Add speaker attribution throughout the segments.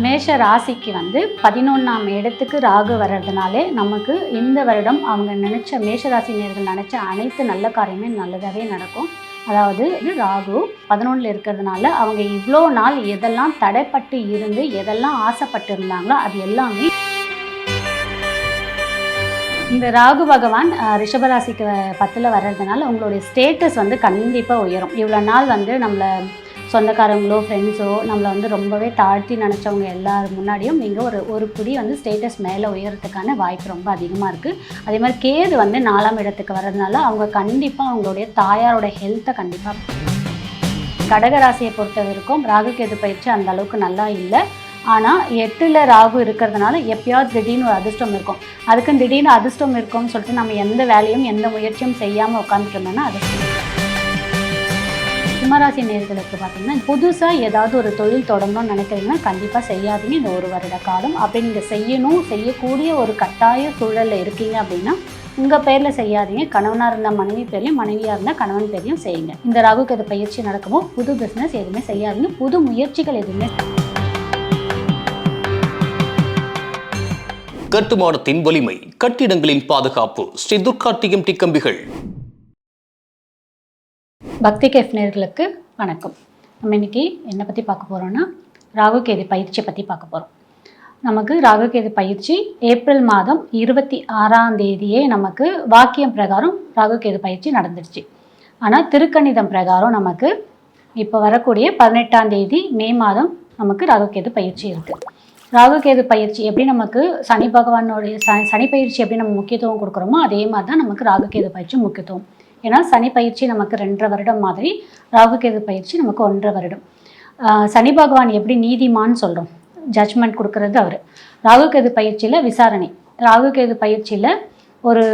Speaker 1: மேஷ ராசிக்கு வந்து பதினொன்றாம் இடத்துக்கு ராகு வர்றதுனாலே நமக்கு இந்த வருடம் அவங்க நினச்ச மேஷ ராசி நேர்கள் நினச்ச அனைத்து நல்ல காரியமே நல்லதாகவே நடக்கும். அதாவது இது ராகு பதினொன்றில் இருக்கிறதுனால அவங்க இவ்வளோ நாள் எதெல்லாம் தடைப்பட்டு இருந்து எதெல்லாம் ஆசைப்பட்டு இருந்தாங்களோ அது எல்லாமே இந்த ராகு பகவான் ரிஷபராசிக்கு பத்தில் வர்றதுனால உங்களுடைய ஸ்டேட்டஸ் வந்து கண்டிப்பாக உயரும். இவ்வளோ நாள் வந்து நம்மளை சொந்தக்காரங்களோ ஃப்ரெண்ட்ஸோ நம்மளை வந்து ரொம்பவே தாழ்த்தி நினச்சவங்க எல்லார் முன்னாடியும் நீங்கள் ஒரு ஒரு புடி வந்து ஸ்டேட்டஸ் மேலே உயரத்துக்கான வாய்ப்பு ரொம்ப அதிகமாக இருக்குது அதே மாதிரி கேது வந்து நாலாம் இடத்துக்கு வர்றதுனால அவங்க கண்டிப்பாக அவங்களுடைய தாயாரோட ஹெல்த்தை கண்டிப்பாக கடகராசியை பொறுத்த வரைக்கும் ராகு கேது பயிற்சி அந்த அளவுக்கு நல்லா இல்லை. ஆனால் எட்டில் ராகு இருக்கிறதுனால எப்பயாவது திடீர்னு ஒரு அதிர்ஷ்டம் இருக்கும். அதுக்கும் திடீர்னு அதிர்ஷ்டம் இருக்கும்னு சொல்லிட்டு நம்ம எந்த வேலையும் எந்த முயற்சியும் செய்யாமல் உட்காந்துட்டோம்னா அதிர்ஷ்டம் சிம்மராசி நேர்களுக்கு பார்த்தீங்கன்னா புதுசாக ஏதாவது ஒரு தொழில் தொடங்கணும்னு நினைக்கிறீங்கன்னா கண்டிப்பாக செய்யாதீங்க. இந்த ஒரு வருட காலம். அப்படி நீங்கள் செய்யணும் செய்யக்கூடிய ஒரு கட்டாய சூழலில் இருக்கீங்க அப்படின்னா உங்கள் பேரில் செய்யாதீங்க. கணவனாக இருந்தால் மனைவி பேர்லையும் மனைவியாக இருந்தால் கணவன் பேர்லையும் செய்யுங்க. இந்த ராகுக்கு இது பயிற்சி நடக்குமோ புது பிஸ்னஸ் எதுவுமே செய்யாதீங்க. புது முயற்சிகள் எதுவுமே
Speaker 2: கட்டுமானத்தின் வலிமை கட்டிடங்களின் பாதுகாப்பு ஸ்ரீ துர்கா டிஎம்டி கம்பிகள்
Speaker 1: பக்தி கேஃப் நேர்களுக்கு வணக்கம். நம்ம இன்னைக்கு என்னை பற்றி பார்க்க போகிறோன்னா ராகு கேது பயிற்சியை பற்றி பார்க்க போகிறோம் நமக்கு ராகு கேது பயிற்சி ஏப்ரல் மாதம் இருபத்தி ஆறாம் தேதியே நமக்கு வாக்கியம் பிரகாரம் ராகு கேது பயிற்சி நடந்துடுச்சு. ஆனால் திருக்கணிதம் பிரகாரம் நமக்கு இப்போ வரக்கூடிய பதினெட்டாம் தேதி மே மாதம் நமக்கு ராகு கேது பயிற்சி இருக்குது ராகு கேது பயிற்சி எப்படி நமக்கு சனி பகவானுடைய சனி சனி பயிற்சி எப்படி நம்ம முக்கியத்துவம் கொடுக்குறோமோ அதே மாதிரி தான் நமக்கு ராகு கேது பயிற்சி முக்கியத்துவம். ஏன்னா சனி பயிற்சி நமக்கு ரெண்டரை வருடம் மாதிரி ராகு கேது பயிற்சி நமக்கு ஒன்றரை வருடம். சனி பகவான் எப்படி நீதிமான்னு சொல்கிறோம் ஜட்ஜ்மெண்ட் கொடுக்கறது அவர். ராகு கேது பயிற்சியில் விசாரணை. ராகு கேது பயிற்சியில் ஒரு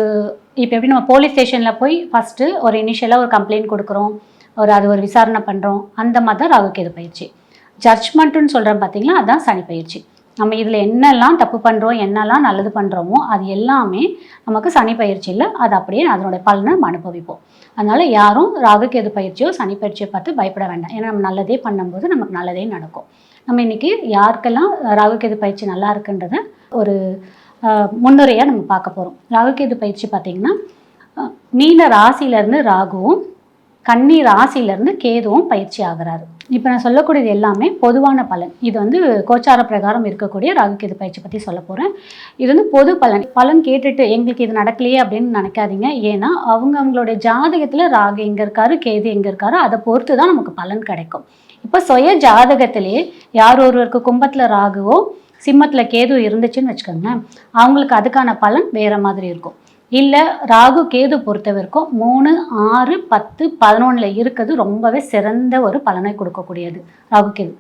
Speaker 1: இப்போ எப்படி நம்ம போலீஸ் ஸ்டேஷனில் போய் ஃபஸ்ட்டு ஒரு இனிஷியலாக ஒரு கம்ப்ளைண்ட் கொடுக்குறோம். ஒரு அது ஒரு விசாரணை பண்ணுறோம் அந்த மாதிரி தான் ராகு கேது பயிற்சி. ஜட்ஜ்மெண்ட்டுன்னு சொல்கிறோம் பார்த்தீங்கன்னா அதுதான் சனி பயிற்சி. நம்ம இதில் என்னெல்லாம் தப்பு பண்ணுறோம் என்னெல்லாம் நல்லது பண்ணுறோமோ அது எல்லாமே நமக்கு சனி பயிற்சியில் அது அப்படியே அதனுடைய பலனை நம்ம அனுபவிப்போம். அதனால் யாரும் ராகுகேது பயிற்சியோ சனி பயிற்சியை பார்த்து பயப்பட வேண்டாம். ஏன்னா நம்ம நல்லதே பண்ணும்போது நமக்கு நல்லதே நடக்கும். நம்ம இன்றைக்கி யாருக்கெல்லாம் ராகுகேது பயிற்சி நல்லா இருக்குன்றத ஒரு முன்னுரையாக நம்ம பார்க்க போகிறோம் ராகுகேது பயிற்சி பார்த்திங்கன்னா மீன ராசியிலேருந்து ராகுவும் கன்னி ராசியிலேருந்து கேதுவும் பயிற்சி ஆகிறாரு. இப்போ நான் சொல்லக்கூடியது எல்லாமே பொதுவான பலன். இது வந்து கோச்சார பிரகாரம் இருக்கக்கூடிய ராகுகேது பயிற்சி பற்றி சொல்ல போகிறேன் இது வந்து பொது பலன். பலன் கேட்டுட்டு எங்களுக்கு இது நடக்கலையே அப்படின்னு நினைக்காதீங்க. ஏன்னா அவங்க அவங்களுடைய ஜாதகத்தில் ராகு எங்கே இருக்காரு கேது எங்கே இருக்காரோ அதை பொறுத்து தான் நமக்கு பலன் கிடைக்கும். இப்போ சுய ஜாதகத்திலேயே யார் ஒருவருக்கு கும்பத்தில் ராகுவோ சிம்மத்தில் கேது இருந்துச்சுன்னு வச்சுக்கோங்களேன் அவங்களுக்கு அதுக்கான பலன் வேறு மாதிரி இருக்கும். இல்லை ராகு கேது பொறுத்த வரைக்கும் மூணு ஆறு பத்து பதினொன்றில் இருக்கிறது ரொம்பவே சிறந்த ஒரு பலனை கொடுக்கக்கூடியது ராகு கேது.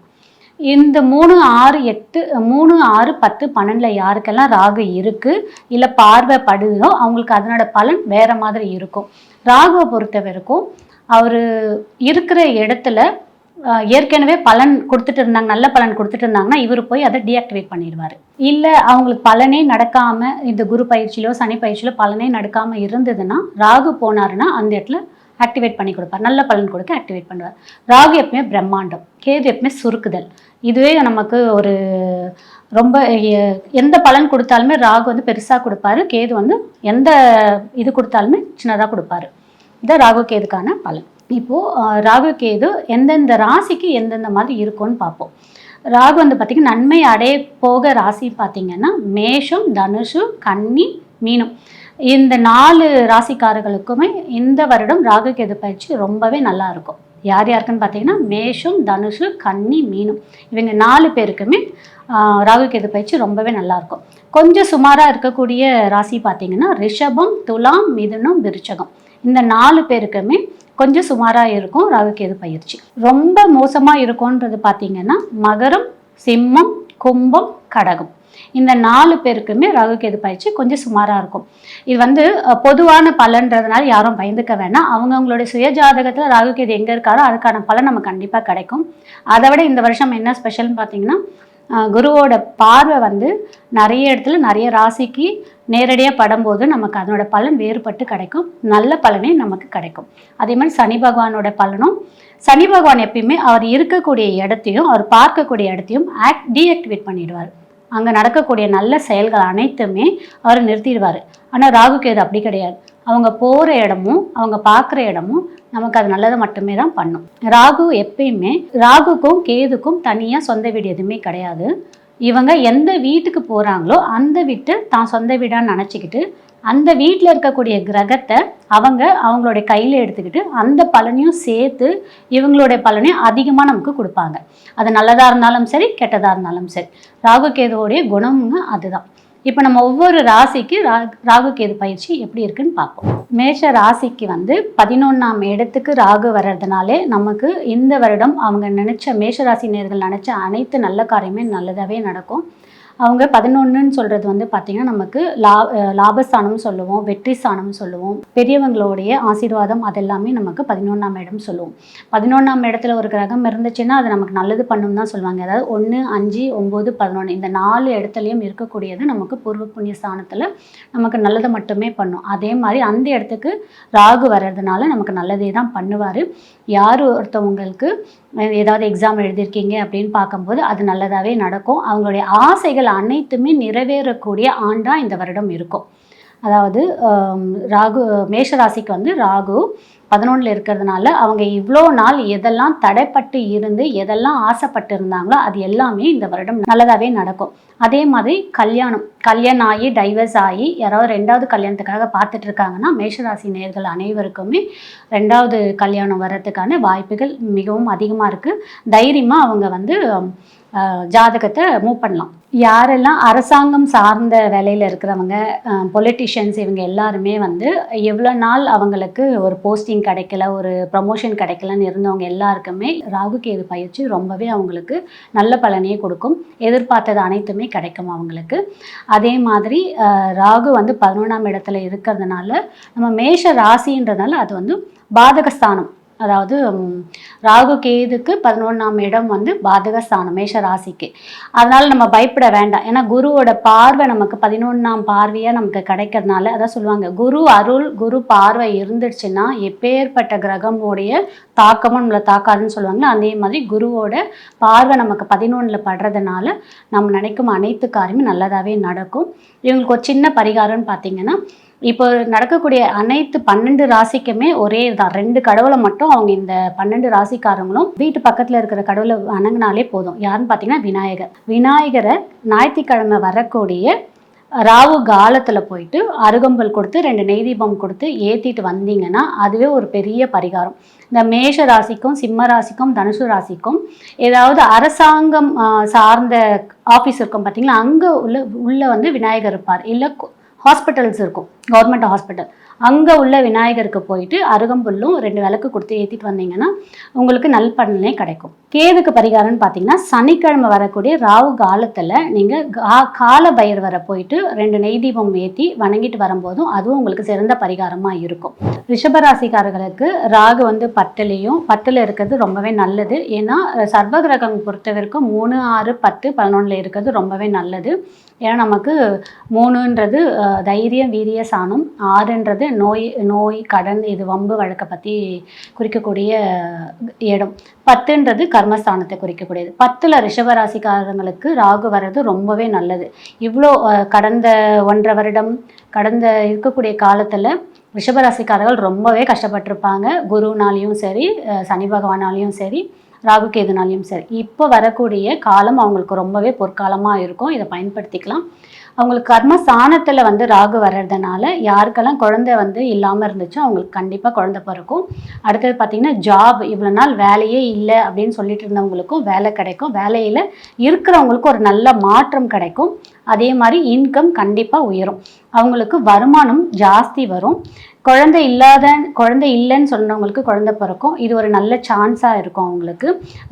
Speaker 1: இந்த மூணு ஆறு எட்டு மூணு ஆறு பத்து பன்னெண்டில் யாருக்கெல்லாம் ராகு இருக்குது இல்லை பார்வை படுதோ அவங்களுக்கு அதனோட பலன் வேறு மாதிரி இருக்கும். ராகுவை பொறுத்த வரைக்கும் அவர் இருக்கிற இடத்துல ஏற்கனவே பலன் கொடுத்துட்டு இருந்தாங்க நல்ல பலன் கொடுத்துட்டு இருந்தாங்கன்னா இவர் போய் அதை டீஆக்டிவேட் பண்ணிடுவார். இல்லை அவங்களுக்கு பலனே நடக்காமல் இந்த குரு பயிற்சியிலோ சனி பயிற்சியிலோ பலனே நடக்காமல் இருந்ததுன்னா ராகு போனாருன்னா அந்த இடத்துல ஆக்டிவேட் பண்ணி கொடுப்பார். நல்ல பலன் கொடுக்க ஆக்டிவேட் பண்ணுவார். ராகு எப்பவுமே பிரம்மாண்டம் கேது எப்பவுமே சுருக்குதல். இதுவே நமக்கு ஒரு ரொம்ப எந்த பலன் கொடுத்தாலுமே ராகு வந்து பெருசாக கொடுப்பாரு கேது வந்து எந்த இது கொடுத்தாலுமே சின்னதாக கொடுப்பாரு. இதான் ராகு கேதுக்கான பலன். இப்போது ராகு கேது எந்தெந்த ராசிக்கு எந்தெந்த மாதிரி இருக்கும்னு பார்ப்போம். ராகு வந்து பார்த்திங்கன்னா நன்மை அடைய போக ராசி பார்த்திங்கன்னா மேஷம் தனுஷு கன்னி மீனம். இந்த நாலு ராசிக்காரர்களுக்குமே இந்த வருடம் ராகு கேது பயிற்சி ரொம்பவே நல்லா இருக்கும். யார் யாருக்குன்னு பார்த்தீங்கன்னா மேஷம் தனுஷு கன்னி மீனும். இவங்க நாலு பேருக்குமே ராகு கேது பயிற்சி ரொம்பவே நல்லா இருக்கும். கொஞ்சம் சுமாராக இருக்கக்கூடிய ராசி பார்த்தீங்கன்னா ரிஷபம் துலாம் மிதுனம் விருச்சகம். இந்த நாலு பேருக்குமே கொஞ்சம் சுமாராக இருக்கும் ராகுகேது பயிற்சி. ரொம்ப மோசமாக இருக்கும்ன்றது பார்த்தீங்கன்னா மகரம் சிம்மம் கும்பம் கடகம். இந்த நாலு பேருக்குமே ராகுகேது பயிற்சி கொஞ்சம் சுமாராக இருக்கும். இது வந்து பொதுவான பலன்றதுனால யாரும் பயந்துக்க வேணாம். அவங்கவுங்களுடைய சுய ஜாதகத்தில் ராகு கேது எங்கே இருக்காரோ அதுக்கான பலன் நமக்கு கண்டிப்பாக கிடைக்கும். அதை விட இந்த வருஷம் என்ன ஸ்பெஷல்னு பார்த்தீங்கன்னா குருவோட பார்வை வந்து நிறைய இடத்துல நிறைய ராசிக்கு நேரடியாக படும்போது நமக்கு அதனோட பலன் வேறுபட்டு கிடைக்கும். நல்ல பலனே நமக்கு கிடைக்கும். அதே மாதிரி சனி பகவானோட பலனும் சனி பகவான் எப்பயுமே அவர் இருக்கக்கூடிய இடத்தையும் அவர் பார்க்கக்கூடிய இடத்தையும் ஆக்ட் டீஆக்டிவேட் பண்ணிடுவார். அங்கே நடக்கக்கூடிய நல்ல செயல்கள் அனைத்துமே அவர் நிறுத்திடுவார். ஆனால் ராகு கேது அப்படி கிடையாது. அவங்க போகிற இடமும் அவங்க பார்க்குற இடமும் நமக்கு அது நல்லதை மட்டுமே தான் பண்ணும். ராகு எப்பயுமே ராகுக்கும் கேதுக்கும் தனியாக சொந்த வீடு எதுவுமே கிடையாது. இவங்க எந்த வீட்டுக்கு போகிறாங்களோ அந்த வீட்டை தான் சொந்த வீடான்னு நினச்சிக்கிட்டு அந்த வீட்டில் இருக்கக்கூடிய கிரகத்தை அவங்க அவங்களுடைய கையில் எடுத்துக்கிட்டு அந்த பலனையும் சேர்த்து இவங்களுடைய பலனையும் அதிகமாக நமக்கு கொடுப்பாங்க. அது நல்லதாக இருந்தாலும் சரி கெட்டதாக இருந்தாலும் சரி. ராகு கேதுவோடைய குணம்னு அதுதான். இப்போ நம்ம ஒவ்வொரு ராசிக்கு ராகு கேது பயிற்சி எப்படி இருக்குன்னு பார்ப்போம். மேஷ ராசிக்கு வந்து பதினொன்றாம் இடத்துக்கு ராகு வர்றதுனாலே நமக்கு இந்த வருடம் அவங்க நினச்ச மேஷ ராசி நேர்கள் நினச்ச அனைத்து நல்ல காரியமே நல்லதாகவே நடக்கும். அவங்க பதினொன்றுன்னு சொல்கிறது வந்து பார்த்திங்கன்னா நமக்கு லா லாபஸ்தானம் சொல்லுவோம் வெற்றி ஸ்தானம் சொல்லுவோம். பெரியவங்களுடைய ஆசீர்வாதம் அதெல்லாமே நமக்கு பதினொன்றாம் இடம் சொல்லுவோம் பதினொன்றாம் இடத்துல ஒரு கிரகம் இருந்துச்சுன்னா அது நமக்கு நல்லது பண்ணும் தான் சொல்லுவாங்க. அதாவது ஒன்று அஞ்சு ஒம்பது பதினொன்று இந்த நாலு இடத்துலையும் இருக்கக்கூடியது நமக்கு பூர்வ புண்ணிய ஸ்தானத்தில் நமக்கு நல்லதை மட்டுமே பண்ணும். அதே மாதிரி அந்த இடத்துக்கு ராகு வர்றதுனால நமக்கு நல்லதே தான் பண்ணுவார். யார் ஒருத்தவங்களுக்கு ஏதாவது எக்ஸாம் எழுதியிருக்கீங்க அப்படின்னு பார்க்கும்போது அது நல்லதாகவே நடக்கும். அவங்களுடைய ஆசைகள் அனைத்துமே நிறைவேறக்கூடிய ஆண்டாக இந்த வருடம் இருக்கும். அதாவது ராகு மேஷராசிக்கு வந்து ராகு பதினொன்றில் இருக்கிறதுனால அவங்க இவ்வளோ நாள் எதெல்லாம் தடைப்பட்டு இருந்து எதெல்லாம் ஆசைப்பட்டு இருந்தாங்களோ அது எல்லாமே இந்த வருடம் நல்லதாகவே நடக்கும். அதே மாதிரி கல்யாணம் கல்யாணம் ஆகி டைவர்ஸ் ஆகி யாராவது ரெண்டாவது கல்யாணத்துக்காக பார்த்துட்டு இருக்காங்கன்னா மேஷராசி நேர்கள் அனைவருக்குமே ரெண்டாவது கல்யாணம் வர்றதுக்கான வாய்ப்புகள் மிகவும் அதிகமாக இருக்குது தைரியமாக அவங்க வந்து ஜாதகத்தை மூவ் பண்ணலாம். யாரெல்லாம் அரசாங்கம் சார்ந்த வேலையில் இருக்கிறவங்க பொலிட்டிஷியன்ஸ் இவங்க எல்லாருமே வந்து எவ்வளோ நாள் அவங்களுக்கு ஒரு போஸ்டிங் கிடைக்கல ஒரு ப்ரமோஷன் கிடைக்கலன்னு இருந்தவங்க எல்லாருக்குமே ராகு கேது பயிற்சி ரொம்பவே அவங்களுக்கு நல்ல பலனையே கொடுக்கும். எதிர்பார்த்தது அனைத்துமே கிடைக்கும் அவங்களுக்கு. அதே மாதிரி ராகு வந்து பதினொன்றாம் இடத்துல இருக்கிறதுனால நம்ம மேஷ ராசின்றதுனால அது வந்து பாதகஸ்தானம். அதாவது ராகு கேதுக்கு பதினொன்றாம் இடம் வந்து பாதக ஸ்தானம் மேஷ ராசிக்கு அதனால் நம்ம பயப்பட வேண்டாம். ஏன்னா குருவோட பார்வை நமக்கு பதினொன்றாம் பார்வையாக நமக்கு கிடைக்கிறதுனால அதான் சொல்லுவாங்க குரு அருள் குரு பார்வை இருந்துச்சுன்னா எப்பேற்பட்ட கிரகமுடைய தாக்கமும் நம்மளை தாக்காதுன்னு சொல்லுவாங்களே அதே மாதிரி குருவோட பார்வை நமக்கு பதினொன்றில் படுறதுனால நம்ம நினைக்கும் அனைத்து காரியமும் நல்லதாகவே நடக்கும். இவங்களுக்கு ஒரு சின்ன பரிகாரம்னு பார்த்தீங்கன்னா இப்போ நடக்கக்கூடிய அனைத்து பன்னெண்டு ராசிக்குமே ஒரே தான் ரெண்டு கடவுளை மட்டும் அவங்க இந்த பன்னெண்டு ராசிக்காரங்களும் வீட்டு பக்கத்தில் இருக்கிற கடவுளை வணங்கினாலே போதும். யாருன்னு பார்த்தீங்கன்னா விநாயகர். விநாயகரை ஞாயிற்றுக்கிழமை வரக்கூடிய ராவு காலத்தில் போயிட்டு அருகம்பல் கொடுத்து ரெண்டு நெய் தீபம் கொடுத்து ஏற்றிட்டு வந்தீங்கன்னா அதுவே ஒரு பெரிய பரிகாரம். இந்த மேஷ ராசிக்கும் சிம்ம ராசிக்கும் தனுசு ராசிக்கும் ஏதாவது அரசாங்கம் சார்ந்த ஆஃபீஸ் இருக்கும் பார்த்தீங்களா அங்கே உள்ள உள்ளே வந்து விநாயகர் இருப்பார். இல்லை ஹாஸ்பிட்டல்ஸ் இருக்கும் கவர்மெண்ட் ஹாஸ்பிட்டல் அங்கே உள்ள விநாயகருக்கு போயிட்டு அருகம்புல்லும் ரெண்டு விளக்கு கொடுத்து ஏற்றிட்டு வந்தீங்கன்னா உங்களுக்கு நல் பலனே கிடைக்கும். கேதுக்கு பரிகாரம்னு பார்த்தீங்கன்னா சனிக்கிழமை வரக்கூடிய ராவு காலத்தில் நீங்கள் கா கால பைரவரை போயிட்டு ரெண்டு நெய் தீபம் ஏற்றி வணங்கிட்டு வரும்போதும் அதுவும் உங்களுக்கு சிறந்த பரிகாரமாக இருக்கும். ரிஷபராசிக்காரர்களுக்கு ராகு வந்து பத்துலேயும் பத்தில் இருக்கிறது ரொம்பவே நல்லது. ஏன்னா சர்வகிரகம் சர்வ கிரகம் மூணு ஆறு பத்து பதினொன்றில் இருக்கிறது ரொம்பவே நல்லது. ஏன்னா நமக்கு மூணுன்றது தைரியம் வீரிய சாணம். ஆறுன்றது நோய் நோய் கடன் இது வம்பு வழக்கை பற்றி குறிக்கக்கூடிய இடம். பத்துன்றது கர்மஸ்தானத்தை குறிக்கக்கூடியது. பத்தில் ரிஷபராசிக்காரங்களுக்கு ராகு வர்றது ரொம்பவே நல்லது. இவ்வளோ கடந்த ஒன்றரை வருடம் கடந்த இருக்கக்கூடிய காலத்தில் ரிஷபராசிக்காரர்கள் ரொம்பவே கஷ்டப்பட்டிருப்பாங்க. குருனாலையும் சரி சனி பகவானாலையும் சரி. ராகு கேதுனாலையும் சரி. இப்போ வரக்கூடிய காலம் அவங்களுக்கு ரொம்பவே பொற்காலமாக இருக்கும். இதை பயன்படுத்திக்கலாம். அவங்களுக்கு கர்ம சாணத்தில் வந்து ராகு வர்றதுனால யாருக்கெல்லாம் குழந்தை வந்து இல்லாமல் இருந்துச்சோ அவங்களுக்கு கண்டிப்பாக குழந்தை பிறக்கும். அடுத்தது பார்த்திங்கன்னா ஜாப் இவ்வளோ நாள் வேலையே இல்லை அப்படின்னு சொல்லிட்டு இருந்தவங்களுக்கும் வேலை கிடைக்கும். வேலையில் இருக்கிறவங்களுக்கும் ஒரு நல்ல மாற்றம் கிடைக்கும். அதே மாதிரி இன்கம் கண்டிப்பாக உயரும். அவங்களுக்கு வருமானம் ஜாஸ்தி வரும். குழந்தை இல்லாத குழந்தை இல்லைன்னு சொன்னவங்களுக்கு குழந்தை பிறக்கும். இது ஒரு நல்ல சான்ஸாக இருக்கும் அவங்களுக்கு.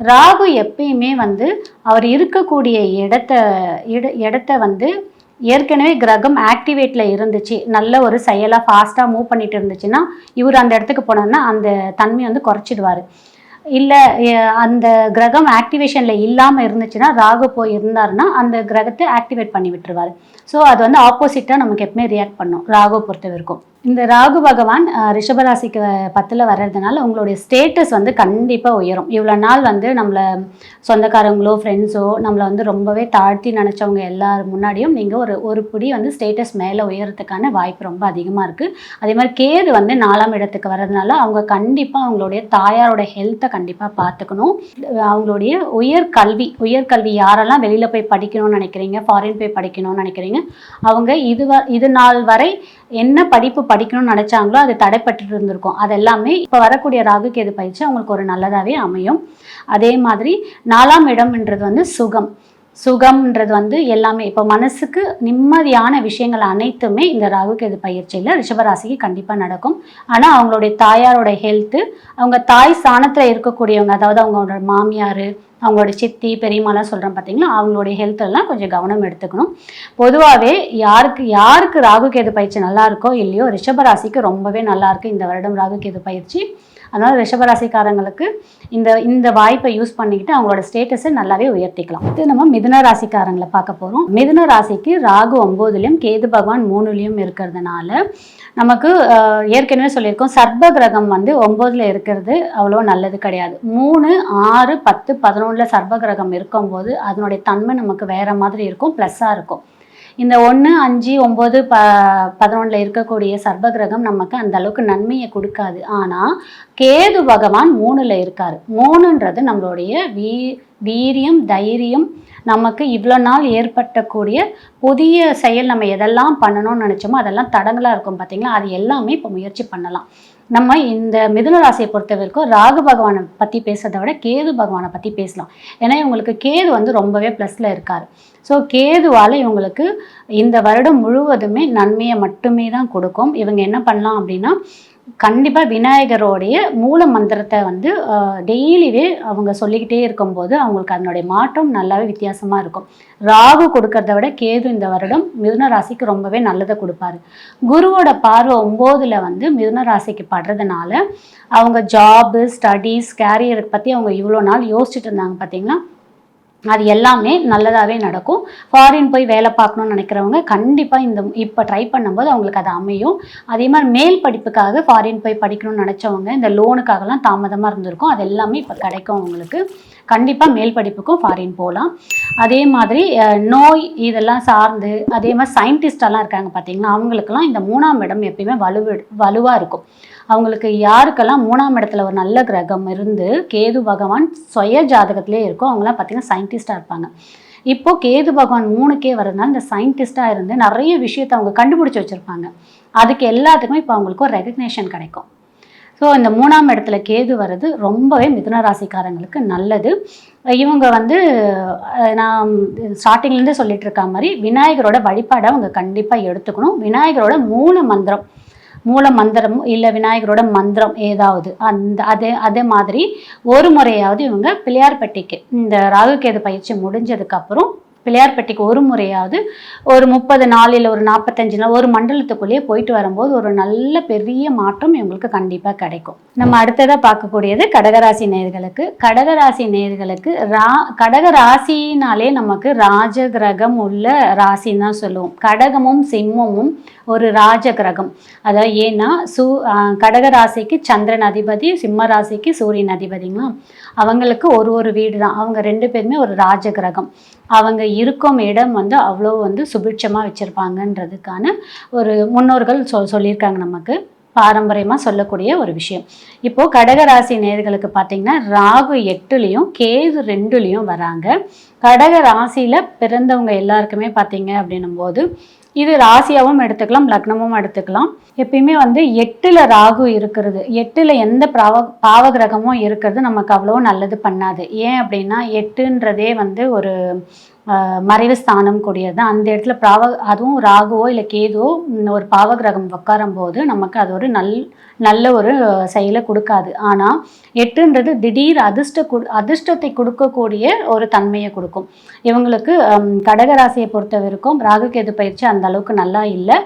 Speaker 1: ராகு எப்பயுமே வந்து அவர் இருக்கக்கூடிய இடத்த இட இடத்த வந்து ஏற்கனவே கிரகம் ஆக்டிவேட்டில் இருந்துச்சு. நல்ல ஒரு செயலாக ஃபாஸ்ட்டாக மூவ் பண்ணிட்டு இருந்துச்சுன்னா இவர் அந்த இடத்துக்கு போனோன்னா அந்த தன்மையை வந்து குறைச்சிடுவார். இல்லை அந்த கிரகம் ஆக்டிவேஷனில் இல்லாமல் இருந்துச்சுன்னா ராகு போய் இருந்தாருன்னா அந்த கிரகத்தை ஆக்டிவேட் பண்ணி விட்டுருவார். ஸோ அது வந்து ஆப்போசிட்டாக நமக்கு எப்பவுமே ரியாக்ட் பண்ணும். ராகு பொறுத்த வரைக்கும். இந்த ராகு பகவான் ரிஷபராசிக்கு பத்தில் வர்றதுனால உங்களுடைய ஸ்டேட்டஸ் வந்து கண்டிப்பாக உயரும். இவ்வளோ நாள் வந்து நம்மளை சொந்தக்காரங்களோ ஃப்ரெண்ட்ஸோ நம்மளை வந்து ரொம்பவே தாழ்த்தி நினச்சவங்க எல்லார் முன்னாடியும் நீங்கள் ஒரு ஒரு புடி வந்து ஸ்டேட்டஸ் மேலே உயரத்துக்கான வாய்ப்பு ரொம்ப அதிகமாக இருக்குது அதே மாதிரி கேது வந்து நாலாம் இடத்துக்கு வர்றதுனால அவங்க கண்டிப்பாக அவங்களுடைய தாயாரோட ஹெல்த்தை கண்டிப்பாக பார்த்துக்கணும் அவங்களுடைய உயர்கல்வி உயர்கல்வி யாரெல்லாம் வெளியில் போய் படிக்கணும்னு நினைக்கிறீங்க ஃபாரின் போய் படிக்கணும்னு நினைக்கிறீங்க அவங்க இது வ இது நாள் வரை என்ன படிப்பு படிக்கணும்னு நினச்சாங்களோ அது தடைப்பட்டு இருந்திருக்கும். அது எல்லாமே இப்போ வரக்கூடிய ராகு கேது பயிற்சி அவங்களுக்கு ஒரு நல்லதாகவே அமையும். அதே மாதிரி நாலாம் இடம்ன்றது வந்து சுகம். சுகம்ன்றது வந்து எல்லாமே இப்போ மனசுக்கு நிம்மதியான விஷயங்கள் அனைத்துமே இந்த ராகு கேது பயிற்சியில் ரிஷபராசிக்கு கண்டிப்பாக நடக்கும். ஆனால் அவங்களுடைய தாயாரோட ஹெல்த்து அவங்க தாய் சாணத்தில் இருக்கக்கூடியவங்க அதாவது அவங்களோட மாமியார் அவங்களோட சித்தி பெரியம்மாலாம் சொல்கிறேன் பார்த்தீங்களா அவங்களுடைய health எல்லாம் கொஞ்சம் கவனம் எடுத்துக்கணும். பொதுவாகவே யாருக்கு யாருக்கு ராகு கேது பயிற்சி நல்லா இருக்கோ இல்லையோ ரிஷபராசிக்கு ரொம்பவே நல்லாயிருக்கு இந்த வருடம் ராகு கேது பயிற்சி. அதனால் ரிஷபராசிக்காரங்களுக்கு இந்த இந்த வாய்ப்பை யூஸ் பண்ணிக்கிட்டு அவங்களோட ஸ்டேட்டஸை நல்லாவே உயர்த்திக்கலாம். இது நம்ம மிதுன ராசிக்காரங்களை பார்க்க போகிறோம் மிதுன ராசிக்கு ராகு ஒம்போதுலேயும் கேது பகவான் மூணுலேயும் இருக்கிறதுனால நமக்கு ஏற்கனவே சொல்லியிருக்கோம் சர்ப கிரகம் வந்து ஒம்போதில் இருக்கிறது அவ்வளோ நல்லது கிடையாது. மூணு ஆறு பத்து பதினொன்றில் சர்ப கிரகம் இருக்கும்போது அதனுடைய தன்மை நமக்கு வேறு மாதிரி இருக்கும் ப்ளஸ்ஸாக இருக்கும். இந்த ஒன்று அஞ்சு ஒம்பது ப பதினொன்றில் இருக்கக்கூடிய சர்ப கிரகம் நமக்கு அந்த அளவுக்கு நன்மையை கொடுக்காது. ஆனால் கேது பகவான் மூணில் இருக்கார். மூணுன்றது நம்மளுடைய வீ வீரியம் தைரியம். நமக்கு இவ்வளோ நாள் ஏற்பட்டக்கூடிய புதிய செயல் நம்ம எதெல்லாம் பண்ணணும்னு நினச்சோமோ அதெல்லாம் தடங்களாக இருக்கும் பார்த்தீங்களா அது எல்லாமே இப்போ முயற்சி பண்ணலாம். நம்ம இந்த மிதுன ராசியை பொறுத்த வரைக்கும் ராகு பகவானை பற்றி பேசுறதை விட கேது பகவானை பற்றி பேசலாம். ஏன்னா இவங்களுக்கு கேது வந்து ரொம்பவே ப்ளஸில் இருக்கார். ஸோ கேதுவால் இவங்களுக்கு இந்த வருடம் முழுவதுமே நன்மையை மட்டுமே தான் கொடுக்கும். இவங்க என்ன பண்ணலாம் அப்படின்னா கண்டிப்பாக விநாயகரோடைய மூல மந்திரத்தை வந்து டெய்லிவே அவங்க சொல்லிக்கிட்டே இருக்கும்போது அவங்களுக்கு அதனுடைய மாற்றம் நல்லாவே வித்தியாசமாக இருக்கும். ராகு கொடுக்கறத விட கேது இந்த வருடம் மிதுன ராசிக்கு ரொம்பவே நல்லதை கொடுப்பாரு. குருவோட பார்வை ஒம்போதில் வந்து மிதுன ராசிக்கு படுறதுனால அவங்க ஜாபு ஸ்டடீஸ் கேரியரை பற்றி அவங்க இவ்வளோ நாள் யோசிச்சுட்டு இருந்தாங்க பார்த்தீங்கன்னா அது எல்லாமே நல்லதாகவே நடக்கும். ஃபாரின் போய் வேலை பார்க்கணும்னு நினைக்கிறவங்க கண்டிப்பாக இந்த இப்போ ட்ரை பண்ணும்போது அவங்களுக்கு அது அமையும். அதே மாதிரி மேல் படிப்புக்காக ஃபாரின் போய் படிக்கணும்னு நினச்சவங்க இந்த லோனுக்காகலாம் தாமதமாக இருந்திருக்கும். அது எல்லாமே இப்போ கிடைக்கும் அவங்களுக்கு. கண்டிப்பாக மேல் படிப்புக்கும் ஃபாரின் போகலாம் அதே மாதிரி நோய் இதெல்லாம் சார்ந்து அதே மாதிரி சயின்டிஸ்டெல்லாம் இருக்காங்க பார்த்தீங்கன்னா அவங்களுக்குலாம் இந்த மூணாம் இடம் எப்பயுமே வலுவு வலுவாக இருக்கும். அவங்களுக்கு யாருக்கெல்லாம் மூணாம் இடத்துல ஒரு நல்ல கிரகம் இருந்து கேது பகவான் சுய ஜாதகத்திலே இருக்கோ அவங்களாம் பார்த்தீங்கன்னா சயின்டிஸ்டாக இருப்பாங்க. இப்போ கேது பகவான் மூணுக்கே வரதுனால இந்த சயின்டிஸ்டாக இருந்து நிறைய விஷயத்தை அவங்க கண்டுபிடிச்சி வச்சுருப்பாங்க. அதுக்கு எல்லாத்துக்குமே இப்போ அவங்களுக்கு ஒரு ரெகக்னேஷன் கிடைக்கும். ஸோ இந்த மூணாம் இடத்துல கேது வர்றது ரொம்பவே மிதுன ராசிக்காரங்களுக்கு நல்லது. இவங்க வந்து நான் ஸ்டார்டிங்லேருந்தே சொல்லிட்டு இருக்க மாதிரி விநாயகரோட வழிபாடை அவங்க கண்டிப்பாக எடுத்துக்கணும். விநாயகரோட மூல மந்திரம் மூல மந்திரம் இல்லை விநாயகரோட மந்திரம் ஏதாவது. அந்த அதே அதே மாதிரி ஒரு முறையாவது இவங்க பிள்ளையார்பட்டிக்கு இந்த ராகுகேது பயிற்சி முடிஞ்சதுக்கப்புறம் பிள்ளையார்பட்டிக்கு ஒரு முறையாவது ஒரு முப்பது நாள் இல்லை ஒரு நாற்பத்தஞ்சு நாள் ஒரு மண்டலத்துக்குள்ளேயே போயிட்டு வரும்போது ஒரு நல்ல பெரிய மாற்றம் இவங்களுக்கு கண்டிப்பாக கிடைக்கும். நம்ம அடுத்ததாக பார்க்கக்கூடியது கடகராசி நேயர்களுக்கு கடகராசி நேர்களுக்கு ரா கடகராசினாலே நமக்கு ராஜ கிரகம் உள்ள ராசின்னு தான் சொல்லுவோம். கடகமும் சிம்மமும் ஒரு ராஜ கிரகம் அதாவது ஏன்னா சூ கடகராசிக்கு சந்திரன் அதிபதி சிம்ம ராசிக்கு சூரியன் அதிபதிங்களா? அவங்களுக்கு ஒரு ஒரு வீடு தான் அவங்க ரெண்டு பேருமே ஒரு ராஜ கிரகம் அவங்க இருக்கும் இடம் வந்து அவ்வளோ வந்து சுபிட்சமாக வச்சுருப்பாங்கன்றதுக்கான ஒரு முன்னோர்கள் சொல் சொல்லியிருக்காங்க நமக்கு. பாரம்பரியமாக சொல்லக்கூடிய ஒரு விஷயம். இப்போது கடகராசி நேர்களுக்கு பார்த்தீங்கன்னா ராகு எட்டுலேயும் கேது ரெண்டுலேயும் வராங்க. கடக ராசியில் பிறந்தவங்க எல்லாருக்குமே பார்த்தீங்க அப்படின்னும் போது இது ராசியாவும் எடுத்துக்கலாம் லக்னமும் எடுத்துக்கலாம். எப்பயுமே வந்து எட்டில் ராகு இருக்கிறது. எட்டில் எந்த பாவ பாவகிரகமும் இருக்கிறது நமக்கு அவ்வளோ நல்லது பண்ணாது. ஏன் அப்படின்னா எட்டுன்றதே வந்து ஒரு மறைவு ஸ்தானம் கூடியது. தான் அந்த இடத்துல பாவ அதுவும் ராகுவோ இல்லை கேதுவோ ஒரு பாவகிரகம் உட்காரும் போது நமக்கு அது ஒரு நல் நல்ல ஒரு செயலை கொடுக்காது. ஆனால் எட்டுன்றது திடீர் அதிர்ஷ்ட கு அதிர்ஷ்டத்தை கொடுக்கக்கூடிய ஒரு தன்மையை கொடுக்கும். இவங்களுக்கு கடகராசியை பொறுத்த வரைக்கும் ராகு கேது பயிற்சி அந்த அளவுக்கு நல்லா இல்லை.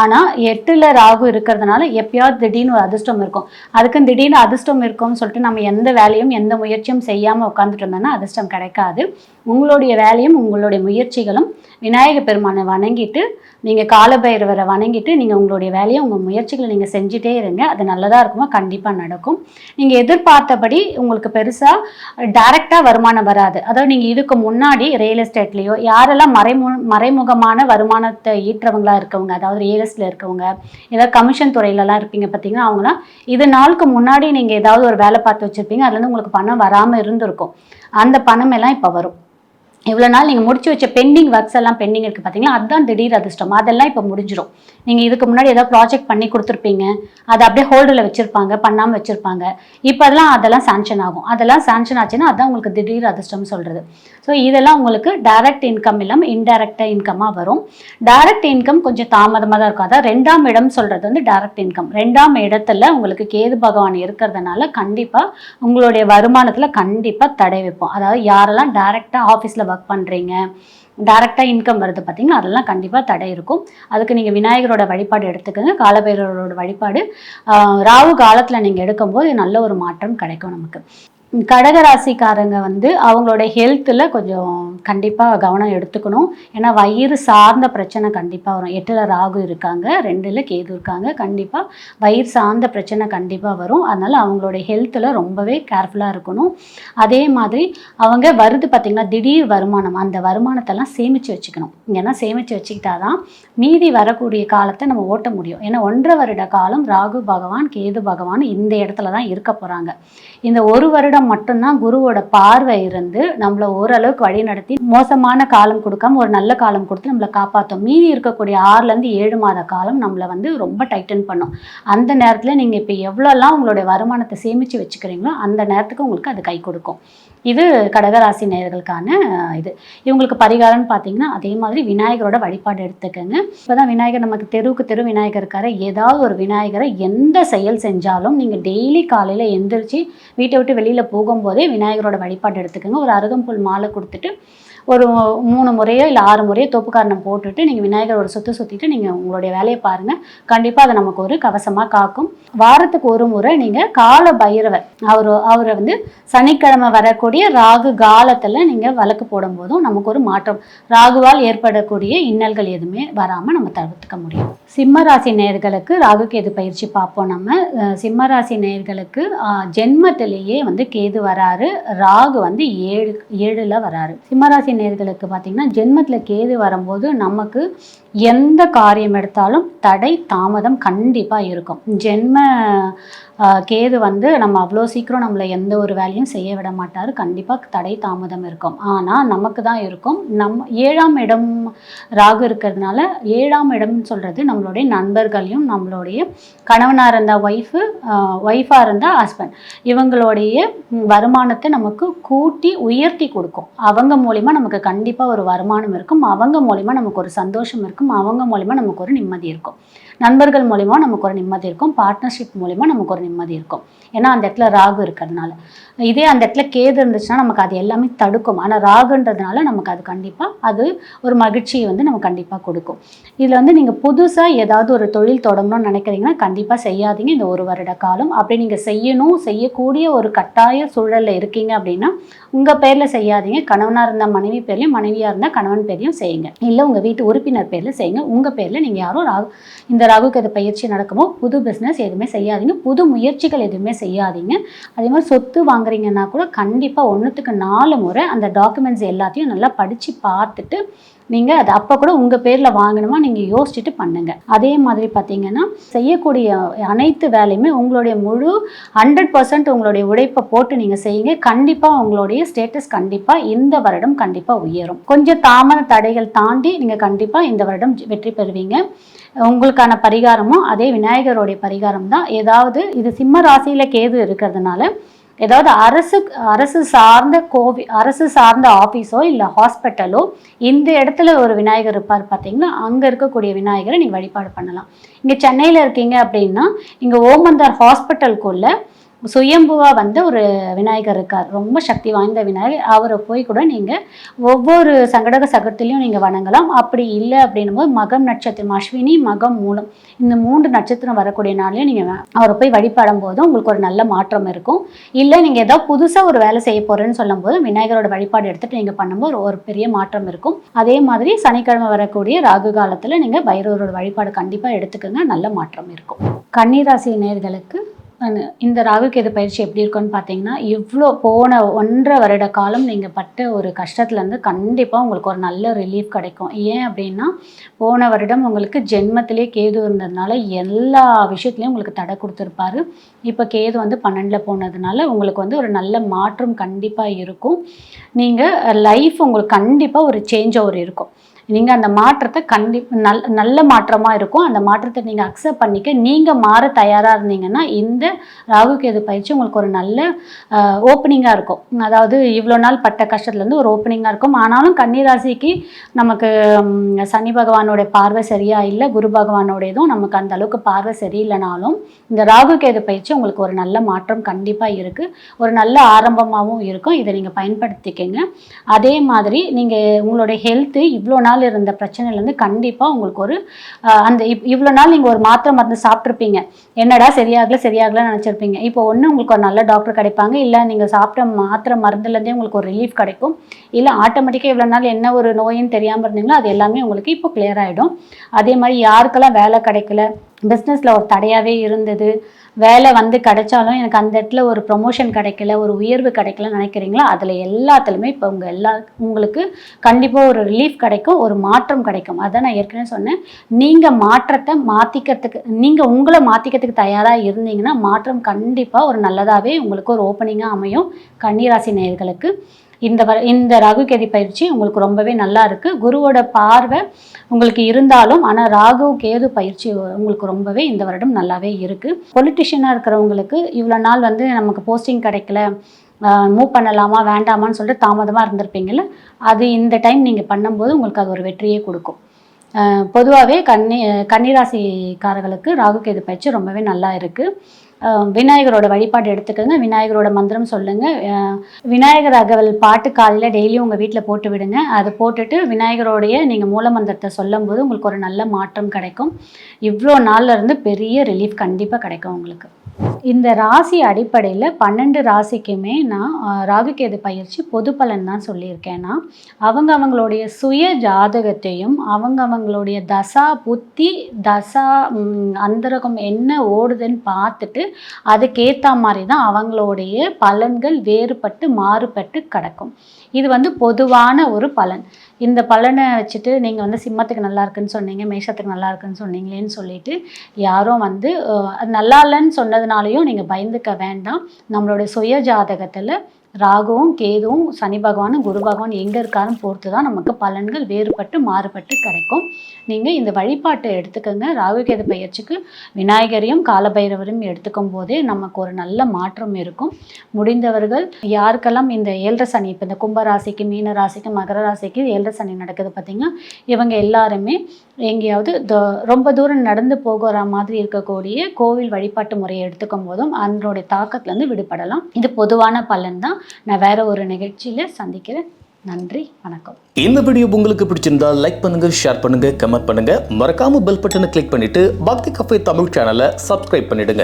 Speaker 1: ஆனால் எட்டில் ராகு இருக்கிறதுனால எப்பயாவது திடீர்னு ஒரு அதிர்ஷ்டம் இருக்கும். அதுக்கும் திடீர்னு அதிர்ஷ்டம் இருக்கும்னு சொல்லிட்டு நம்ம எந்த வேலையும் எந்த முயற்சியும் செய்யாமல் உட்காந்துட்டு இருந்தோம்னா அதிர்ஷ்டம் கிடைக்காது. உங்களுடைய வேலையும் உங்களுடைய முயற்சிகளும் விநாயகர் பெருமானை வணங்கிட்டு நீங்கள் காலபைரவரை வணங்கிட்டு நீங்கள் உங்களுடைய வேலையை உங்கள் முயற்சிகளை நீங்கள் செஞ்சுட்டே இருங்க. அது நல்லதாக இருக்குமா கண்டிப்பாக நடக்கும். நீங்கள் எதிர்பார்த்தபடி உங்களுக்கு பெருசாக டைரெக்டாக வருமானம் வராது. அதாவது நீங்கள் இதுக்கு முன்னாடி ரியல் எஸ்டேட்லேயோ யாரெல்லாம் மறைமு மறைமுகமான வருமானத்தை ஈற்றவங்களா இருக்கவங்க அதாவது ரியல் எஸ்டேட்டில் இருக்கவங்க ஏதாவது கமிஷன் துறையிலலாம் இருப்பீங்க பார்த்தீங்கன்னா அவங்களாம் இது நாளுக்கு முன்னாடி நீங்கள் ஏதாவது ஒரு வேலை பார்த்து வச்சுருப்பீங்க. அதுலேருந்து உங்களுக்கு பணம் வராமல் இருந்திருக்கும். அந்த பணம் எல்லாம் இப்போ வரும். இவ்வளோ நாள் நீங்கள் முடிச்சு வச்ச பெண்டிங் ஒர்க்ஸ் எல்லாம் பெண்டிங் இருக்குது பார்த்தீங்களா அதுதான் திடீர் அதிர்ஷ்டம். அதெல்லாம் இப்போ முடிஞ்சிடும் நீங்கள் இதுக்கு முன்னாடி ஏதாவது ப்ராஜெக்ட் பண்ணி கொடுத்துருப்பீங்க. அதை அப்படியே ஹோல்டில் வச்சுருப்பாங்க பண்ணாமல் வச்சுருப்பாங்க. இப்போ அதெல்லாம் அதெல்லாம் சாங்ஷன் ஆகும். அதெல்லாம் சாங்ஷன் ஆச்சுன்னா அதுதான் உங்களுக்கு திடீர் அதிர்ஷ்டம்னு சொல்கிறது ஸோ இதெல்லாம் உங்களுக்கு டைரக்ட் இன்கம் இல்லாமல் இன்டைரக்டாக இன்கமாக வரும். டைரக்ட் இன்கம் கொஞ்சம் தாமதமாக தான் இருக்கும். அதான் ரெண்டாம் இடம் சொல்கிறது வந்து டைரக்ட் இன்கம் ரெண்டாம் இடத்துல உங்களுக்கு கேது பகவான் இருக்கிறதுனால கண்டிப்பாக உங்களுடைய வருமானத்தில் கண்டிப்பாக தடை வைப்போம். அதாவது யாரெல்லாம் டைரெக்டாக ஆஃபீஸில் ஒர்க் பண்ணுறீங்க டைரெக்டாக இன்கம் வருது பார்த்தீங்கன்னா அதெல்லாம் கண்டிப்பாக தடை இருக்கும். அதுக்கு நீங்கள் விநாயகரோட வழிபாடு எடுத்துக்கோங்க. காலபைரவரோட வழிபாடு ராகு காலத்தில் நீங்கள் எடுக்கும்போது நல்ல ஒரு மாற்றம் கிடைக்கும் நமக்கு. கடகராசிக்காரங்க வந்து அவங்களோட ஹெல்த்தில் கொஞ்சம் கண்டிப்பாக கவனம் எடுத்துக்கணும். ஏன்னா வயிறு சார்ந்த பிரச்சனை கண்டிப்பாக வரும். எட்டில் ராகு இருக்காங்க ரெண்டில் கேது இருக்காங்க. கண்டிப்பாக வயிறு சார்ந்த பிரச்சனை கண்டிப்பாக வரும். அதனால் அவங்களோட ஹெல்த்தில் ரொம்பவே கேர்ஃபுல்லாக இருக்கணும். அதே மாதிரி அவங்க வருது பார்த்திங்கன்னா திடீர் வருமானம். அந்த வருமானத்தெல்லாம் சேமித்து வச்சுக்கணும். ஏன்னா சேமித்து வச்சுக்கிட்டா தான் மீதி வரக்கூடிய காலத்தை நம்ம ஓட்ட முடியும். ஏன்னா ஒன்றரை வருட காலம் ராகு பகவான் கேது பகவான் இந்த இடத்துல தான் இருக்க போகிறாங்க இந்த ஒரு வருடம் மட்டும்தான் குருவோட பார்வை இருந்து நம்மளை ஓரளவுக்கு வழி நடத்தி மோசமான காலம் கொடுக்காம ஒரு நல்ல காலம் கொடுத்து நம்மளை காப்பாற்றும் மீதி இருக்கக்கூடிய ஆறுலேருந்து ஏழு மாத காலம் நம்மளை வந்து ரொம்ப டைட்டன் பண்ணும். அந்த நேரத்தில் நீங்கள் இப்போ எவ்வளோலாம் உங்களுடைய வருமானத்தை சேமித்து வச்சுக்கிறீங்களோ அந்த நேரத்துக்கு உங்களுக்கு அது கை கொடுக்கும். இது கடகராசி நேயர்களுக்கான இது. இவங்களுக்கு பரிகாரம்னு பார்த்தீங்கன்னா அதே மாதிரி விநாயகரோட வழிபாடு எடுத்துக்கோங்க. இப்போதான் விநாயகர் நமக்கு தெருவுக்கு தெரு விநாயகர் இருக்காரு. ஏதாவது ஒரு விநாயகரை எந்த செயல் செஞ்சாலும் நீங்கள் டெய்லி காலையில் எந்திரிச்சு வீட்டை விட்டு வெளியில் போகும்போதே விநாயகரோட வழிபாடு எடுத்துக்கோங்க. ஒரு அருகம்புல் மாலை கொடுத்துட்டு ஒரு மூணு முறையோ இல்லை ஆறு முறையோ தோப்புக்காரணம் போட்டுட்டு நீங்கள் விநாயகரோட சுற்றி சுற்றிட்டு நீங்கள் உங்களுடைய வேலையை பாருங்கள் கண்டிப்பாக அதை நமக்கு ஒரு கவசமாக காக்கும். வாரத்துக்கு ஒரு முறை நீங்கள் கால பைரவர் அவர் அவரை வந்து சனிக்கிழமை வரக்கூடிய ராகு காலத்தில் நீங்கள் வழக்கு போடும்போதும் நமக்கு ஒரு மாற்றம். ராகுவால் ஏற்படக்கூடிய இன்னல்கள் எதுவுமே வராமல் நம்ம தவிர்த்துக்க முடியும். சிம்ம ராசி நேயர்களுக்கு ராகு கேது பயிற்சி பார்ப்போம் நம்ம. சிம்ம ராசி நேர்களுக்கு ஜென்மத்திலேயே வந்து கேது வராரு. ராகு வந்து ஏழு ஏழில் வராரு. சிம்மராசி நேர்களுக்கு பார்த்தீங்கன்னா ஜென்மத்தில் கேது வரும்போது நமக்கு எந்த காரியம் எடுத்தாலும் தடை தாமதம் கண்டிப்பாக இருக்கும். ஜென்ம கேது வந்து நம்ம அவ்வளோ சீக்கிரம் நம்மளை எந்த ஒரு வேலையும் செய்ய விட மாட்டார். கண்டிப்பாக தடை தாமதம் இருக்கும். ஆனால் நமக்கு தான் இருக்கும். நம்ம ஏழாம் இடம் ராகு இருக்கிறதுனால ஏழாம் இடம்னு சொல்கிறது நம்மளுடைய நண்பர்களையும் நம்மளுடைய கணவனாக இருந்தால் ஒய்ஃபு ஒய்ஃபாக இருந்தால் ஹஸ்பண்ட் இவங்களுடைய வருமானத்தை நமக்கு கூட்டி உயர்த்தி கொடுக்கும். அவங்க மூலிமா நமக்கு கண்டிப்பாக ஒரு வருமானம் இருக்கும். அவங்க மூலிமா நமக்கு ஒரு சந்தோஷம் இருக்கும். அவங்க மூலிமா நமக்கு ஒரு நிம்மதி இருக்கும். நண்பர்கள் மூலிமா நமக்கு ஒரு நிம்மதி இருக்கும். பார்ட்னர்ஷிப் மூலிமா நமக்கு ஒரு நிம்மதி இருக்கும். ஏன்னா அந்த இடத்துல ராகு இருக்கிறதுனால. இதே அந்த இடத்துல கேது இருந்துச்சுன்னா நமக்கு அது எல்லாமே தடுக்கும். ஆனால் ராகுன்றதுனால நமக்கு அது கண்டிப்பாக அது ஒரு மகிழ்ச்சியை வந்து நமக்கு கண்டிப்பாக கொடுக்கும். இதில் வந்து நீங்கள் புதுசாக ஏதாவது ஒரு தொழில் தொடங்கணும்னு நினைக்கிறீங்கன்னா கண்டிப்பாக செய்யாதீங்க. இந்த ஒரு வருட காலம். அப்படி நீங்கள் செய்யணும் செய்யக்கூடிய ஒரு கட்டாய சூழலில் இருக்கீங்க அப்படின்னா உங்கள் பேரில் செய்யாதீங்க. கணவனாக இருந்தால் மனைவி பேர்லையும் மனைவியாக இருந்தால் கணவன் பேர்லையும் செய்யுங்க. இல்லை உங்கள் வீட்டு உறுப்பினர் பேரில் செய்யுங்க. உங்கள் பேரில் நீங்கள் யாரும் ராகு இந்த ராகுக்கு கேது பயிற்சி நடக்குமோ புது பிஸ்னஸ் எதுவுமே செய்யாதீங்க. புது முயற்சிகள் எதுவுமே செய்யாதீங்க. அதே மாதிரி சொத்து வாங்க வாங்குறீங்கன்னா கூட கண்டிப்பாக ஒன்றுத்துக்கு நாலு முறை அந்த டாக்குமெண்ட்ஸ் எல்லாத்தையும் நல்லா படித்து பார்த்துட்டு நீங்கள் அது அப்போ கூட உங்கள் பேரில் வாங்கணுமா நீங்கள் யோசிச்சுட்டு பண்ணுங்க. அதே மாதிரி பார்த்தீங்கன்னா செய்யக்கூடிய அனைத்து வேலையுமே உங்களுடைய முழு ஹண்ட்ரட் பர்சன்ட் உங்களுடைய உழைப்பை போட்டு நீங்கள் செய்யுங்க. கண்டிப்பாக உங்களுடைய ஸ்டேட்டஸ் கண்டிப்பாக இந்த வருடம் கண்டிப்பாக உயரும். கொஞ்சம் தாமத தடைகள் தாண்டி நீங்கள் கண்டிப்பாக இந்த வருடம் வெற்றி பெறுவீங்க. உங்களுக்கான பரிகாரமும் அதே விநாயகருடைய பரிகாரம் தான் ஏதாவது இது சிம்ம ராசியில் கேது இருக்கிறதுனால ஏதாவது அரசு அரசு சார்ந்த கோவி அரசு சார்ந்த ஆஃபீஸோ இல்லை ஹாஸ்பிட்டலோ இந்த இடத்துல ஒரு விநாயகர் இருப்பார் பார்த்தீங்கன்னா அங்கே இருக்கக்கூடிய விநாயகரை நீங்கள் வழிபாடு பண்ணலாம். இங்கே சென்னையில் இருக்கீங்க அப்படின்னா இங்கே ஓமந்தார் ஹாஸ்பிட்டலுக்குள்ள சுயம்புவா வந்த ஒரு விநாயகர் இருக்கார். ரொம்ப சக்தி வாய்ந்த விநாயகர். அவரை போய் கூட நீங்கள் ஒவ்வொரு சங்கடக சகத்துலையும் நீங்கள் வணங்கலாம். அப்படி இல்லை அப்படின்னும் போது மகம் நட்சத்திரம் அஸ்வினி மகம் மூலம் இந்த மூன்று நட்சத்திரம் வரக்கூடிய நாள்லையும் நீங்கள் அவரை போய் வழிபாடும் போது உங்களுக்கு ஒரு நல்ல மாற்றம் இருக்கும். இல்லை நீங்கள் ஏதோ புதுசாக ஒரு வேலை செய்ய போகிறேன்னு சொல்லும்போது விநாயகரோட வழிபாடு எடுத்துகிட்டு நீங்கள் பண்ணும்போது ஒரு- ஒரு பெரிய மாற்றம் இருக்கும். அதே மாதிரி சனிக்கிழமை வரக்கூடிய ராகு காலத்தில் நீங்கள் பைரவரோட வழிபாடு கண்டிப்பாக எடுத்துக்கோங்க. நல்ல மாற்றம் இருக்கும். கன்னிராசி நேர்களுக்கு இந்த ராகு கேது பயிற்சி எப்படி இருக்கும்னு பார்த்தீங்கன்னா இவ்வளோ போன ஒன்றரை வருட காலம் நீங்கள் பட்ட ஒரு கஷ்டத்துலேருந்து கண்டிப்பாக உங்களுக்கு ஒரு நல்ல ரிலீஃப் கிடைக்கும். ஏன் அப்படின்னா போன வருடம் உங்களுக்கு ஜென்மத்திலே கேது இருந்ததுனால எல்லா விஷயத்துலையும் உங்களுக்கு தடை கொடுத்துருப்பாரு. இப்போ கேது வந்து பன்னெண்டில் போனதுனால உங்களுக்கு வந்து ஒரு நல்ல மாற்றம் கண்டிப்பாக இருக்கும். நீங்கள் லைஃப் உங்களுக்கு கண்டிப்பாக ஒரு சேஞ்ச் ஓவர் இருக்கும். நீங்கள் அந்த மாற்றத்தை கண்டி நல் நல்ல மாற்றமாக இருக்கும். அந்த மாற்றத்தை நீங்கள் அக்செப்ட் பண்ணிக்க நீங்கள் மாற தயாராக இருந்தீங்கன்னா இந்த ராகு கேது பயிற்சி உங்களுக்கு ஒரு நல்ல ஓப்பனிங்காக இருக்கும். அதாவது இவ்வளோ நாள் பட்ட கஷ்டத்துலேருந்து ஒரு ஓப்பனிங்காக இருக்கும். ஆனாலும் கன்னிராசிக்கு நமக்கு சனி பகவானோட பார்வை சரியாக இல்லை குரு பகவானோடையதும் நமக்கு அந்த அளவுக்கு பார்வை சரியில்லைனாலும் இந்த ராகு கேது பயிற்சி உங்களுக்கு ஒரு நல்ல மாற்றம் கண்டிப்பாக இருக்குது ஒரு நல்ல ஆரம்பமாகவும் இருக்கும். இதை நீங்கள் பயன்படுத்திக்கங்க. அதே மாதிரி நீங்கள் உங்களுடைய ஹெல்த்து இவ்வளோ நாள் இருந்த பிரச்சனையிலேருந்து கண்டிப்பாக உங்களுக்கு ஒரு அந்த இப் இவ்வளோ நாள் நீங்கள் ஒரு மாத்திரை மருந்து சாப்பிட்ருப்பீங்க என்னடா சரியாகல சரியாகலன்னு நினச்சிருப்பீங்க. இப்போ ஒன்று உங்களுக்கு ஒரு நல்ல டாக்டர் கிடைப்பாங்க. இல்லை நீங்கள் சாப்பிட்ட மாத்திரை மருந்துலேருந்தே உங்களுக்கு ஒரு ரிலீஃப் கிடைக்கும். இல்லை ஆட்டோமேட்டிக்காக இவ்வளோ நாள் என்ன ஒரு நோயின்னு தெரியாமல் இருந்தீங்களோ அது எல்லாமே உங்களுக்கு இப்போ கிளியர் ஆகிடும் அதே மாதிரி யாருக்கெல்லாம் வேலை கிடைக்கல பிஸ்னஸில் ஒரு தடையாகவே இருந்தது. வேலை வந்து கிடைச்சாலும் எனக்கு அந்த இடத்துல ஒரு ப்ரொமோஷன் கிடைக்கல ஒரு உயர்வு கிடைக்கலன்னு நினைக்கிறீங்களா? அதில் எல்லாத்துலேயுமே இப்போ உங்கள் எல்லா உங்களுக்கு கண்டிப்பாக ஒரு ரிலீஃப் கிடைக்கும் ஒரு மாற்றம் கிடைக்கும். அதான் நான் ஏற்கனவே சொன்னேன். நீங்கள் மாற்றத்தை மாற்றிக்கிறதுக்கு நீங்கள் உங்களை மாற்றிக்கிறதுக்கு தயாராக இருந்தீங்கன்னா மாற்றம் கண்டிப்பாக ஒரு நல்லதாகவே உங்களுக்கு ஒரு ஓப்பனிங்காக அமையும். கன்னிராசி நேர்களுக்கு இந்த வ இந்த ராகு கேதி பயிற்சி உங்களுக்கு ரொம்பவே நல்லா இருக்குது குருவோட பார்வை உங்களுக்கு இருந்தாலும் ஆனால் ராகு கேது பயிற்சி உங்களுக்கு ரொம்பவே இந்த வருடம் நல்லாவே இருக்குது பொலிட்டிஷியனாக இருக்கிறவங்களுக்கு இவ்வளோ நாள் வந்து நமக்கு போஸ்டிங் கிடைக்கல மூவ் பண்ணலாமா வேண்டாமான்னு சொல்லிட்டு தாமதமாக இருந்திருப்பீங்கள அது இந்த டைம் நீங்கள் பண்ணும்போது உங்களுக்கு அது ஒரு வெற்றியே கொடுக்கும். பொதுவாகவே கன்னி கன்னிராசிக்காரர்களுக்கு ராகு கேது பயிற்சி ரொம்பவே நல்லா இருக்குது விநாயகரோட வழிபாடு எடுத்துக்கோங்க. விநாயகரோட மந்திரம் சொல்லுங்கள் விநாயகர் அகவல் பாட்டு காலையில் டெய்லியும் உங்கள் வீட்டில் போட்டு விடுங்க. அதை போட்டுட்டு விநாயகரோடைய நீங்கள் மூல மந்திரத்தை சொல்லும்போது உங்களுக்கு ஒரு நல்ல மாற்றம் கிடைக்கும். இவ்வளோ நாள்ல இருந்து பெரிய ரிலீஃப் கண்டிப்பாக கிடைக்கும் உங்களுக்கு. இந்த ராசி அடிப்படையில் பன்னெண்டு ராசிக்குமே நான் ராகுகேது பயிற்சி பொது பலன் தான் சொல்லியிருக்கேன்னா அவங்க அவங்களுடைய சுய ஜாதகத்தையும் அவங்க அவங்களுடைய தசா புத்தி தசா அந்தரகம் என்ன ஓடுதுன்னு பார்த்துட்டு அதுக்கேற்ற மாதிரி தான் அவங்களுடைய பலன்கள் வேறுபட்டு மாறுபட்டு கிடக்கும். இது வந்து பொதுவான ஒரு பலன். இந்த பலனை வச்சுட்டு நீங்கள் வந்து சிம்மத்துக்கு நல்லா இருக்குன்னு சொன்னீங்க மேஷத்துக்கு நல்லா இருக்குன்னு சொன்னீங்களேன்னு சொல்லிட்டு யாரும் வந்து அது நல்லா இல்லைன்னு சொன்னதுனாலையும் நீங்கள் பயந்துக்க வேண்டாம். நம்மளுடைய சுய ஜாதகத்தில் ராகுவும் கேதுவும் சனி பகவானும் குரு பகவான் எங்கே இருக்காருன்னு பொறுத்து தான் நமக்கு பலன்கள் வேறுபட்டு மாறுபட்டு கிடைக்கும். நீங்கள் இந்த வழிபாட்டை எடுத்துக்கோங்க. ராகு கேது பயிற்சிக்கு விநாயகரையும் காலபைரவரையும் எடுத்துக்கும் போதே நமக்கு ஒரு நல்ல மாற்றம் இருக்கும். முடிந்தவர்கள் யாருக்கெல்லாம் இந்த ஏழரை சனி இப்போ இந்த கும்பராசிக்கு மீன ராசிக்கு மகர ராசிக்கு ஏழரை சனி நடக்குது பார்த்தீங்கன்னா இவங்க எல்லாருமே எங்கேயாவது த- ரொம்ப தூரம் நடந்து போகிற மாதிரி இருக்கக்கூடிய கோவில் வழிபாட்டு முறையை எடுத்துக்கும் போதும் அதனுடைய தாக்கத்துலேருந்து விடுபடலாம். இது பொதுவான பலன் தான். நான் வேற ஒரு நிகழ்ச்சியில் சந்திக்கிறேன். நன்றி வணக்கம்.
Speaker 2: இந்த வீடியோ உங்களுக்கு பிடிச்சிருந்தா லைக் பண்ணுங்க ஷேர் பண்ணுங்க கமெண்ட் பண்ணுங்க. மறக்காம பெல் பட்டனை கிளிக் பண்ணிட்டு பக்தி கஃபே தமிழ் சேனலை சப்ஸ்கிரைப் பண்ணிடுங்க.